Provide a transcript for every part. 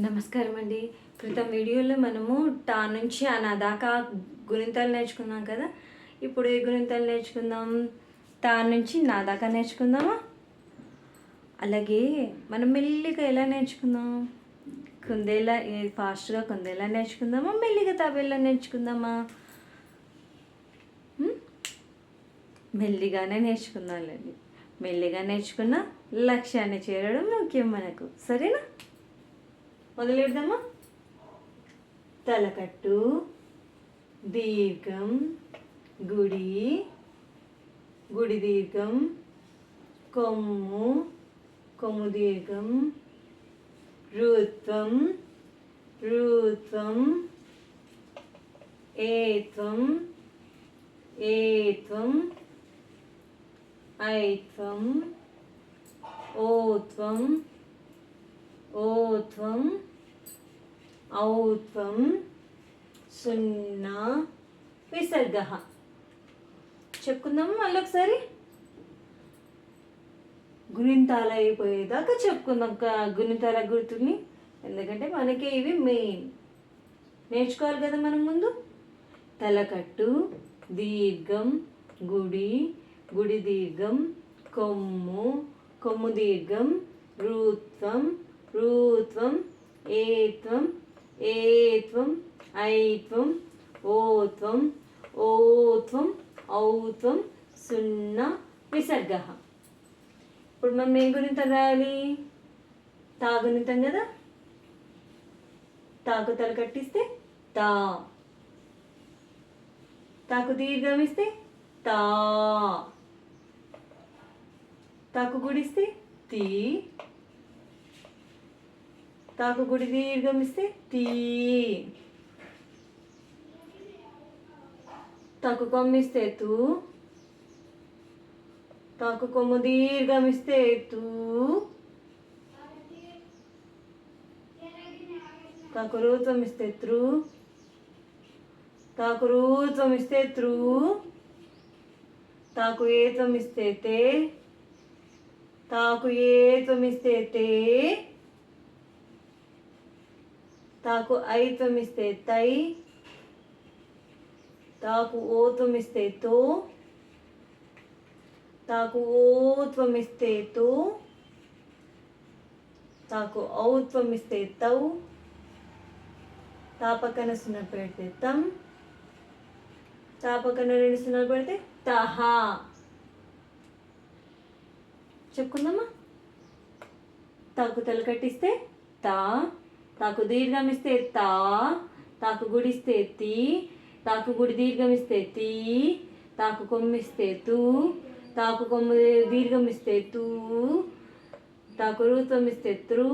నమస్కారం అండి క్రితం వీడియోలో మనము టా నుంచి అనా దాకా గుణింతాలు నేర్చుకున్నాం కదా. ఇప్పుడు ఏ గుణింతాలు నేర్చుకుందాం? తా నుంచి నా దాకా నేర్చుకుందామా? అలాగే మనం మెల్లిగా ఎలా నేర్చుకుందాం? కుందేలా ఫాస్ట్గా కుందేలా నేర్చుకుందామా? మెల్లిగా తాబేలా నేర్చుకుందామా? మెల్లిగానే నేర్చుకుందాంలేండి మెల్లిగా నేర్చుకున్న లక్ష్యాన్ని చేరడం ముఖ్యం మనకు. సరేనా? మొదలెడదామా? తలకట్టు దీర్ఘం గుడి గుడి దీర్ఘం కొమ్ము కొమ్ము దీర్ఘం రుత్వం రుత్వం ఏత్వం ఏత్వం ఐత్వం ఓత్వం ఓత్వం ఔత్వం సున్నా విసర్గ. చెప్పుకుందాము మళ్ళీ ఒకసారి గుణింతాలు అయిపోయేదాకా చెప్పుకుందాం క- గుణింతాల గుర్తుని. ఎందుకంటే మనకి ఇవి మెయిన్. నేర్చుకోవాలి కదా మనం ముందు? తలకట్టు దీర్ఘం గుడి గుడి దీర్ఘం కొమ్ము కొమ్ము దీర్ఘం రూత్వం రూత్వం ఏత్వం ఏత్వం ఐత్వం ఓత్వం ఓత్వం ఔత్వం సున్నా విసర్గ. ఇప్పుడు మనం ఏం గుణితం రాయాలి? తా గుణితం కదా? తాకు తల కట్టిస్తే తా. తాకు దీర్ఘం ఇస్తే తా. తాకు గుడిస్తే తీ. తాకు గుడి దీర్ఘమిస్తే తీ తాకు కొమ్మిస్తే తూ. తాకు కొమ్ము దీర్ఘమిస్తే తూ. తాకు రూత్వం ఇస్తే త్రూ. తాకు రూత్వం ఇస్తే త్రూ. తాకు ఏత్వం ఇస్తే తే. తాకు ఏత్వం ఇస్తే తే. తాకు ఐత్వం ఇస్తే తై తాకు ఓత్వం ఇస్తే తో తాకు ఓత్వం ఇస్తే తో తాకు ఔత్వం ఇస్తే తౌ తాపకన సున్న సున్నా పెడితే తం తాపకన రెండు సున్నాలు పెడితే తహా చెప్పుకుందామా తాకు తల కట్టిస్తే తా తాకు దీర్ఘం ఇస్తే తా తాకు గుడిస్తే తీ తాకు గుడి దీర్ఘమిస్తే తీ తాకు కొమ్మిస్తే తూ తాకు కొమ్ము దీర్ఘం ఇస్తే తూ తాకు రూత్వం ఇస్తే త్రు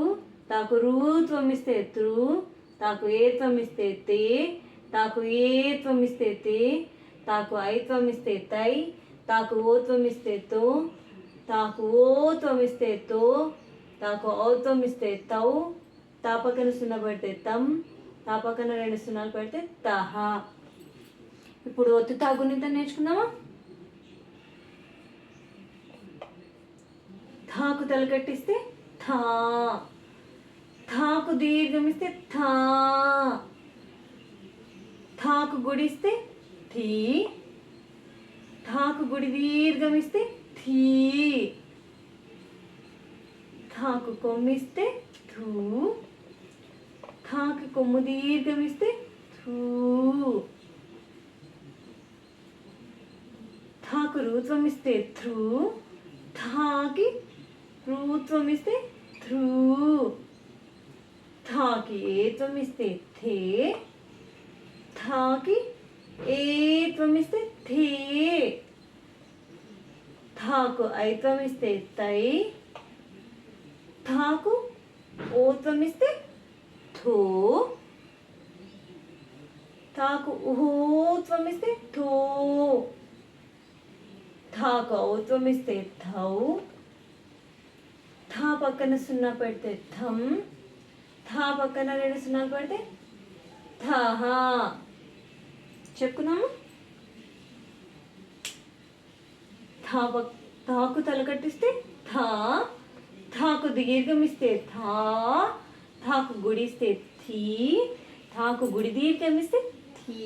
తాకు రూత్వం ఇస్తే త్రు తాకు ఏత్వం ఇస్తే తే తాకు ఏత్వం ఇస్తే తే తాకు ఐత్వం ఇస్తే తై తాకు తాపకన సున్న సున్నా పెడితే తమ్ తాపకన రెండు సున్నాలు పెడితే తహ. ఇప్పుడు ఒత్తు తాగునిత నేర్చుకుందామా? థాకు తలకట్టిస్తే థా. థాకు దీర్ఘమిస్తే థా. థాకు గుడిస్తే థీ. థాకు గుడి దీర్ఘమిస్తే థీ. థాకు కొమ్మిస్తే థూ. థాకి కొమ్ము దీర్ఘం ఇస్తే థూ. థాకు రూత్వం ఇస్తే థ్రూ. థాకి రూత్వం ఇస్తే థ్రూ. థాకి ఏత్వం ఇస్తే థే. థాకి ఏత్వం ఇస్తే థే. థాకు ఐత్వం ఇస్తే తై. థాకు ఓత్వం ఇస్తే థో. థాకు ఊత్వం ఇస్తే థో. థాకు ఔత్వం ఇస్తే థౌ. థా పక్కన సున్నా పెడితే థమ్ థా పక్కన రెండు సున్నాలు పెడితే థహ. చెప్పుకున్నాము? థా పక్ థాకు తలకట్టిస్తే థా. థాకు దీర్ఘం ఇస్తే థా. థాకు గుడిస్తే థీ థాకు గుడి దీర్ఘమిస్తే థీ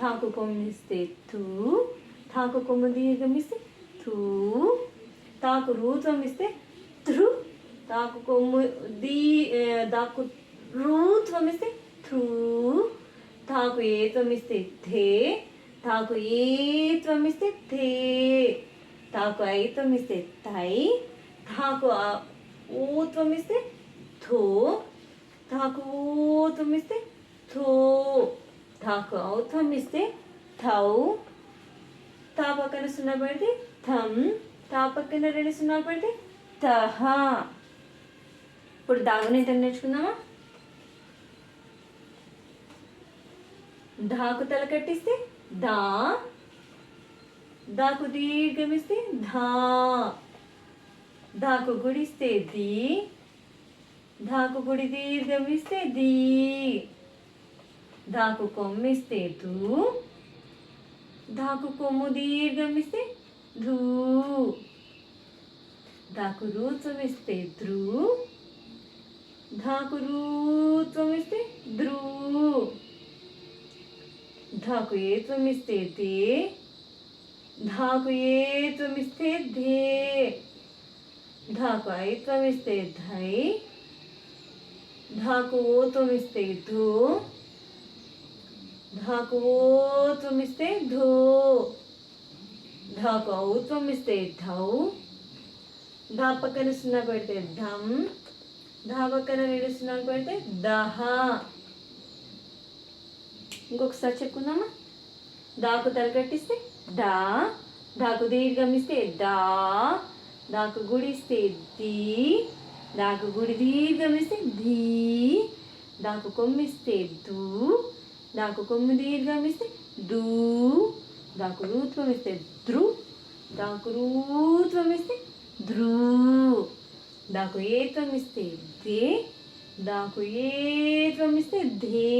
థాకు కొమ్మిస్తే థూ థాకు కొమ్ము దీర్ఘమిస్తే థూ తాకు రూత్వం ఇస్తే త్రు తాకు కొమ్ము దీ దాకు రూత్వం ఇస్తే థ్రూ తాకు ఏత్వం ఇస్తే థే తాకు ఏత్వం ఇస్తే థే తాకు ఐత్వం ఇస్తే తై తాకు ఊత్వం ఇస్తే థో తాకు ఊత్వం ఇస్తే థో తాకు ఔత్వం ఇస్తే థౌ తా పక్కన సున్నా పెడితే థమ్ తా పక్కన రెండు సున్నాలు పెడితే తహ ఇప్పుడు దాగునేత నేర్చుకుందామా ధాకు తల కట్టిస్తే దా దాకు దీర్ఘమిస్తే ధా దాకు గుడిస్తే ది దాకు గుడి దీర్ఘమిస్తే దీ దాకు కొమ్మిస్తే తూ దాకు కొమ్ము దీర్ఘమిస్తే ధూ దాకు రూత్వమిస్తే ధ్రూ ధాకు రూత్వమిస్తే ధ్రూ ధాకు ఏత్వమిస్తే తే ధాకు ఏత్వమిస్తే ధే ధాకు ఐత్వమిస్తే ధై ధాకు ఓత్వమిస్తే ధో ధాకు ఓత్వమిస్తే ధూ ధాకు ఔత్వమిస్తే ధౌ ధాపకన పక్కన పెడితే ధమ్ ధాపకన పక్కన పెడితే దహ ఇంకొకసారి చెప్పుకుందామా దాకు తలకట్టిస్తే దా దాకు దీర్ఘమిస్తే దా దాకు గుడిస్తే దీ దాకు గుడి దీర్ఘమిస్తే దీ దాకు కొమ్మిస్తే దూ దాకు కొమ్మి దీర్ఘమిస్తే దూ దాకు రూత్వమిస్తే ధ్రు దాకు రూత్వమిస్తే ధ్రూ దాకు ఏత్వమిస్తే దే దాకు ఏత్వమిస్తే ధే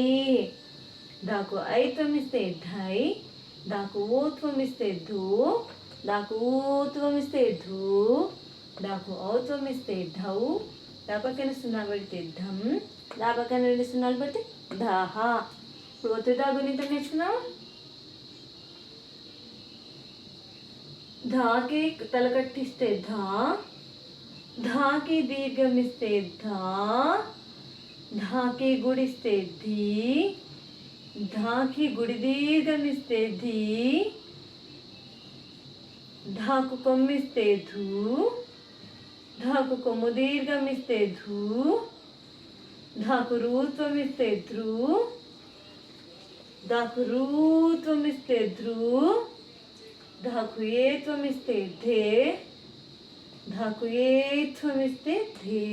దాకు ఐత్వం ఇస్తే ధై దాకు ఊత్వం ఇస్తే ధూ దాకు ఊత్వం ఇస్తే ధూ దాకు ఔత్వం ఇస్తే ధౌ దా సున్నాలు సున్నా పెడితే ధమ్ దా రెండు సున్నాలు పెడితే ధహ. ఇప్పుడు ఒత్తిడి గుణితం నేర్చుకున్నాం ధాకి తలకట్టిస్తే ధా ధాకి దీర్ఘం ఇస్తే ధా ధాకి గుడిస్తే ధీ ధాకి గుడి దీర్ఘం ఇస్తే ధీ ధాకు కొమ్మిస్తే ధూ ధాకు కొమ్ము దీర్ఘమిస్తే ధూ ధాకు రూత్వమిస్తే ధ్రూ దాకు రూత్వమిస్తే ధ్రూ ధాకు ఏత్వమిస్తే ధే ధాకు ఏత్వమిస్తే ధే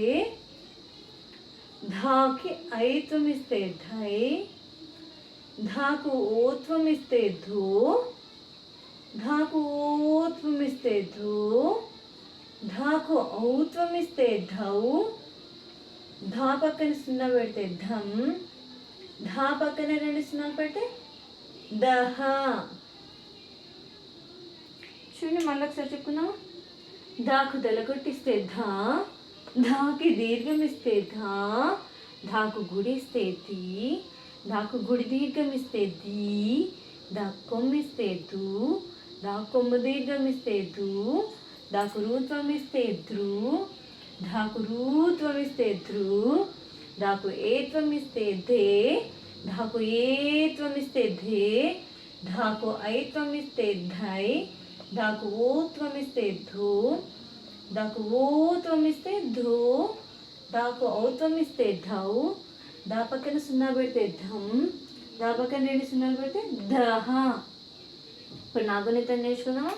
ధాకి ఐత్వమిస్తే ధై ధాకు ఓత్వమిస్తే ధో ధాకు ఓత్వమిస్తే ధో ధాకు ఔత్వమిస్తే ధౌ ధా పక్కన సున్నా పెడితే ధమ్ ధా పక్కన రెండు సున్నాలు పెడితే దహ. చూడండి మళ్ళీ ఒకసారి చెప్పుకుందామా? దాకు దలగొట్టిస్తే ధా ధాకి దీర్ఘమిస్తే ధా ధాకు గుడిస్తే ది ధాకు గుడి దీర్ఘం ఇస్తే ధీ దాకు కొమ్మిస్తే దు దాకు కొమ్ము దీర్ఘమిస్తే దు దాకు రూత్వమిస్తే ధ్రు ధాకురూత్వమిస్తే ధ్రు దాకు ఏత్వమిస్తే ధే ధాకు ఏత్వమిస్తే ధే ధాకు ఐత్వమిస్తే ధై దాకు ఓత్వమిస్తే ధూ దాకు ఓత్వమిస్తే ధూ దాకు ఔత్వమిస్తే ధౌ దా పక్కన సున్నా పెడితే ధమ్ దా పక్కన రెండు సున్నాలు పెడితే దహ ఇప్పుడు నాగునితం నేర్చుకుందామా?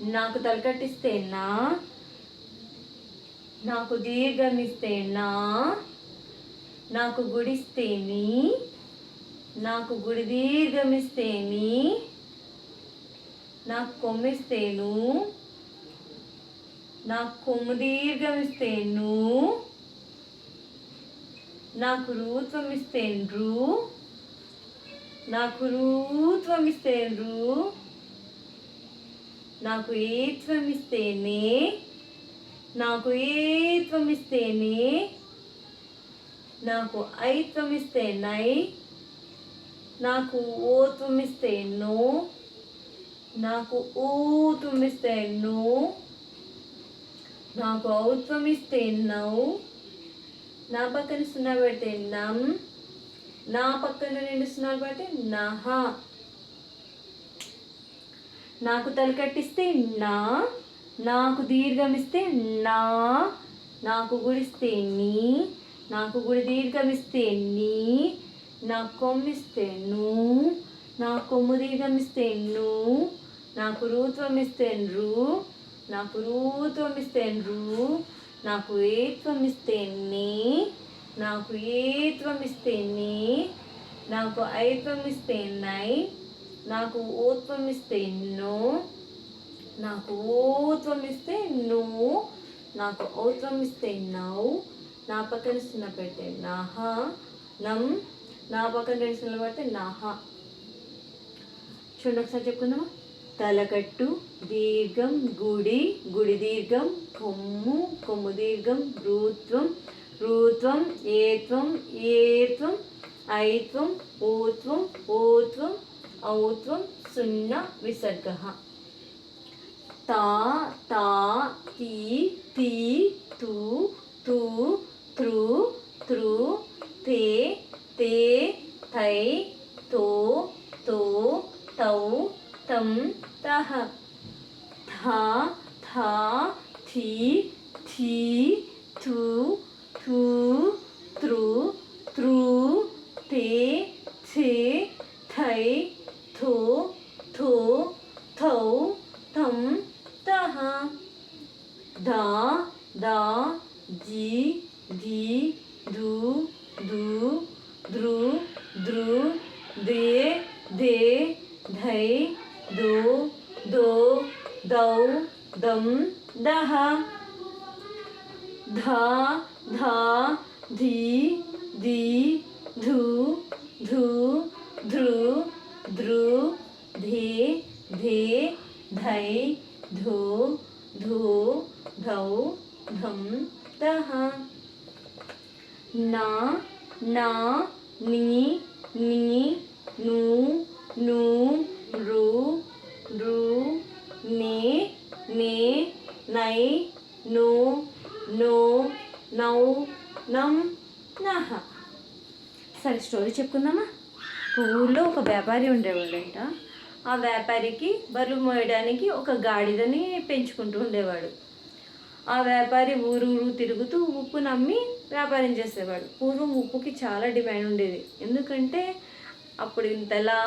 నాకు తలకట్టిస్తే నా? నాకు దీర్ఘమిస్తే నా? నాకు గుడిస్తే నీ? నాకు గుడి దీర్ఘమిస్తే నీ? నాకు కొమ్మిస్తేను నాకు కొమ్ము దీర్ఘమిస్తే నువ్వు నాకు రూత్వం ఇస్తే రు నాకు రూత్వం ఇస్తే రు నాకు ఏత్వం ఇస్తేనే నాకు ఏత్వం ఇస్తేనే నాకు ఐత్వం ఇస్తే నై నాకు ఓత్వం ఇస్తే నో నాకు ఊత్వం ఇస్తే నో నాకు ఔత్వం ఇస్తే నౌ నా పక్కన సున్నా పెడితే నమ్ నా పక్కన రెండు సున్నాలు పెడితే నహ. నాకు తలకట్టిస్తే నా నాకు దీర్ఘమిస్తే నా నాకు గుడిస్తే నీ నాకు గుడి దీర్ఘమిస్తే నీ నా కొమ్మిస్తే ను నా కొమ్ము దీర్ఘమిస్తే ను నాకు రూత్వం ఇస్తే రు నాకు రూత్వం ఇస్తే రు నాకు ఏత్వం ఇస్తే నీ నాకు ఏత్వం ఇస్తే నీ నాకు ఐత్వం ఇస్తే నై నాకు ఓత్వం ఇస్తే నో నాకు ఓత్వం ఇస్తే నో నాకు ఔత్వం ఇస్తే నౌ నా పక్కన సున్న పెడితే నాహ నమ్ నా పక్కన రెండు సున్నలు పడితే నాహ. చూడండి ఒకసారి చెప్పుకుందామా? తలకట్టు దీర్ఘం గుడి గుడి దీర్ఘం కొమ్ము కొమ్ము దీర్ఘం రూత్వం రూత్వం ఏత్వం ఏత్వం ఐత్వం ఊత్వం ఓత్వం ఔత్వం సున్నా విసర్గ తా తా తీ తీ తూ తూ త్రు త్రు తే తే థై తో తో తౌ తం తహ థా థా థీ థీ థూ థూ త్రు త్రు తే థే థై థో థో థౌ థం తహ దా దా జీ ధీ ధూ ధూ ధృ ధృ దే దే ధై దో దో దౌ దం దహ ధా ధా ధీ ధీ ధూ ధూ ధృ ధృ ధే ధే ధై ధో ధో ధౌ ధం దహ నా నా నీ నీ ను ను రు రు నే నే నై నో నో నౌ నం నహ సరే స్టోరీ చెప్పుకుందామా? ఊళ్ళో ఒక వ్యాపారి ఉండేవాడంట. ఆ వ్యాపారికి బరువు మోయడానికి ఒక గాడిదని పెంచుకుంటూ ఉండేవాడు. ఆ వ్యాపారి ఊరు ఊరు తిరుగుతూ ఉప్పు నమ్మి వ్యాపారం చేసేవాడు. పూర్వం ఉప్పుకి చాలా డిమాండ్ ఉండేది. ఎందుకంటే అప్పుడు ఇంతలా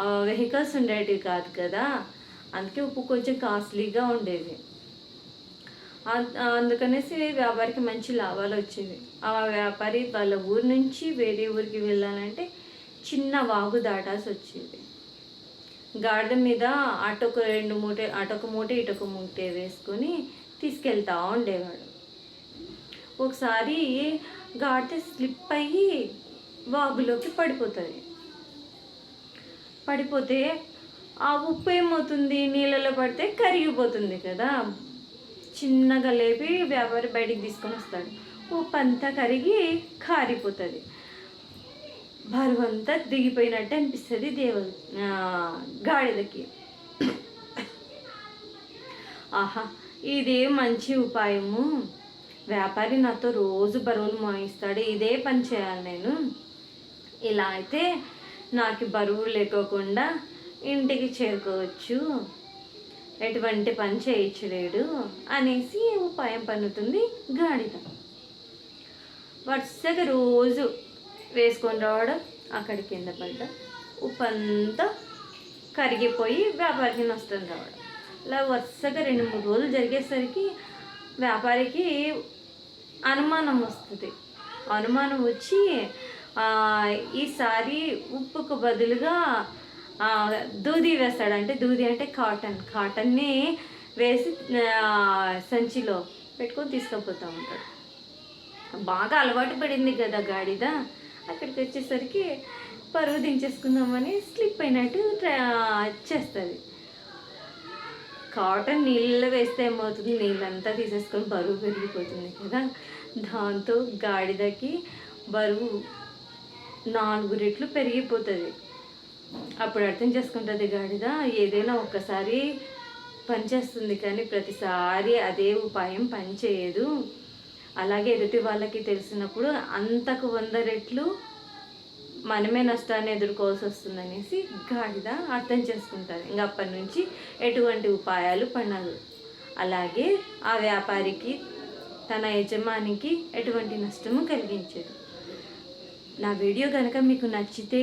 వెహికల్స్ ఉండేటివి కాదు కదా. అందుకే ఉప్పు కొంచెం కాస్ట్లీగా ఉండేది. అందుకనేసి వ్యాపారికి మంచి లాభాలు వచ్చేవి. ఆ వ్యాపారి వాళ్ళ ఊరు నుంచి వేరే ఊరికి వెళ్ళాలంటే చిన్న వాగు దాటాల్సి వచ్చేది. గాడిద మీద అటొక రెండు మూట అటొక మూట ఇటొక మూట వేసుకొని తీసుకెళ్తా ఉండేవాడు. ఒకసారి గాడిద స్లిప్ అయ్యి వాగులోకి పడిపోతుంది. పడిపోతే ఆ ఉప్పు ఏమవుతుంది? నీళ్ళలో పడితే కరిగిపోతుంది కదా. చిన్నగా లేపి వ్యాపారి బయటికి తీసుకొని వస్తాడు. ఉప్పు అంతా కరిగి కారిపోతుంది. బరువు అంతా దిగిపోయినట్టు అనిపిస్తుంది దేవ గాడిదకి. ఆహా ఇదే మంచి ఉపాయము. వ్యాపారి నాతో రోజు బరువులు మోయిస్తాడు. ఇదే పని చేయాలి నేను. ఇలా అయితే నాకు బరువు లేకోకుండా ఇంటికి చేరుకోవచ్చు. ఎటువంటి పని చేయించలేడు అనేసి ఉపాయం పన్నుతుంది గాడిద. వరుసగా రోజు వేసుకొని రావడం అక్కడి కింద పడ్డ. ఉప్పు అంతా కరిగిపోయి వ్యాపారికి నష్టం రావడం. ఇలా వరుసగా రెండు మూడు రోజులు జరిగేసరికి వ్యాపారికి అనుమానం వస్తుంది. అనుమానం వచ్చి ఈసారి ఉప్పుకు బదులుగా దూది వేస్తాడు అంటే దూది అంటే కాటన్. కాటన్ని వేసి సంచిలో పెట్టుకొని తీసుకుపోతూ ఉంటాడు. బాగా అలవాటు పడింది కదా గాడిద. అక్కడికి వచ్చేసరికి పరువు దించేసుకుందామని స్లిప్ అయినట్టు చేస్తుంది. కాటన్ నీళ్ళలో వేస్తే ఏమవుతుంది? నీళ్ళంతా తీసేసుకొని బరువు పెరిగిపోతుంది కదా. దాంతో గాడిదకి బరువు నాలుగు రెట్లు పెరిగిపోతుంది. అప్పుడు అర్థం చేసుకుంటుంది గాడిద ఏదైనా ఒక్కసారి పనిచేస్తుంది కానీ ప్రతిసారి అదే ఉపాయం పనిచేయదు. అలాగే ఎదుటి వాళ్ళకి తెలిసినప్పుడు అంతకు వంద రెట్లు మనమే నష్టాన్ని ఎదుర్కోవాల్సి వస్తుందనేసి గాడిద అర్థం చేసుకుంటారు. ఇంకా అప్పటి నుంచి ఎటువంటి ఉపాయాలు పడదు. అలాగే ఆ వ్యాపారికి తన యజమానికి ఎటువంటి నష్టము కలిగించదు. నా వీడియో కనుక మీకు నచ్చితే